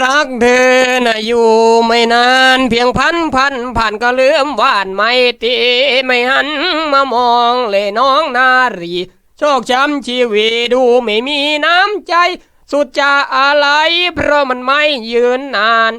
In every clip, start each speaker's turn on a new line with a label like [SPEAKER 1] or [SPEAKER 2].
[SPEAKER 1] รักเธอนะอยู่ไม่นานเพียงพันพันผ่านก็เลื่อมหวานไม่ตีไม่หันมามองเลยน้องนารี โชคช้ำชีวิตดูไม่มีน้ำใจ สุดจะอะไรเพราะมันไม่ยืนนาน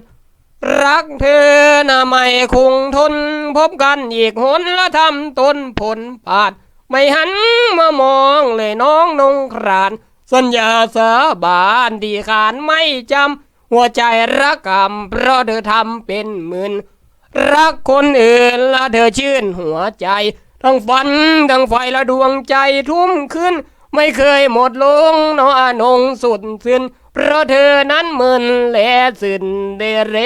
[SPEAKER 1] รักเธอนะไม่คงทน พบกันอีกหนและทำตนผลผาด ไม่หันมามองเลยน้องนงคราน สัญญาสาบานที่ขานไม่จำ หัวใจรักกำเพราะเธอทำเป็นหมื่นรักคนอื่นและเธอชื่นหัวใจ ทั้งฝันทั้งไฟและดวงใจทุ่มขึ้น ไม่เคยหมดลงนออนงสุดสิ้นเพราะเธอนั้นหมึนและสิ้นเดเร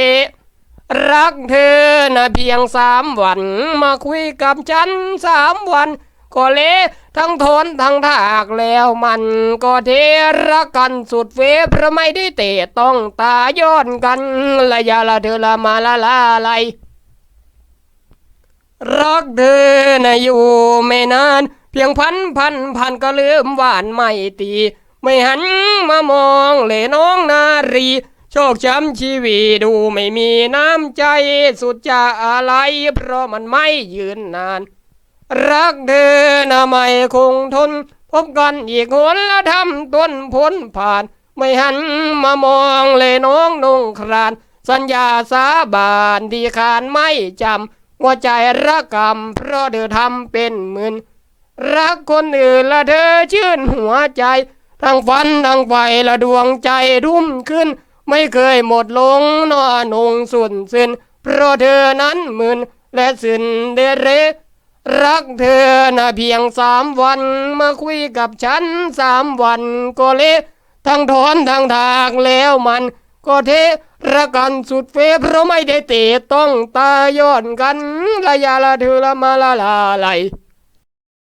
[SPEAKER 1] รักเธอนะเพียงสามวัน มาคุยกับฉันสามวัน ก็เละทั้งทนทั้งทากแล้วมันก็เทรักกันสุดเฟเพราะไม่ได้เตะต้องตาย้อนกันละยาละเธอละมาละลาไลรักเธอนะอยู่ไม่นาน เพียงพันพันพันก็ลืมหวานไม่ตี ไม่หันมามองเลยน้องนารีโชคช้ำชีวิตดูไม่มีน้ำใจสุดจะอะไร เพราะมันไม่ยืนนาน รักเธอนะไม่คงทน พบกันอีกหนแล้วทำต้นพ้นผ่าน ไม่หันมามองเลยน้องนงคราน สัญญาสาบานที่ขานไม่จำหัวใจรักกรรม เพราะเธอทำเป็นหมื่นรักคนอื่นละเธอชื่นหัวใจ ทั้งฝันทั้งไฟละดวงใจรุ่มขึ้น ไม่เคยหมดลงนอนงสุนสินเพราะเธอนั้นหมื่นและสินเดเร รักเธอนะเพียงสามวันมาคุยกับฉันสามวันก็เละทั้งถอนทั้งทากแล้วมัน ก็เทระกันสุดเฟเพราะไม่ได้เตะต้องตาย้อนกันระยะละเธอละมาละลาไหล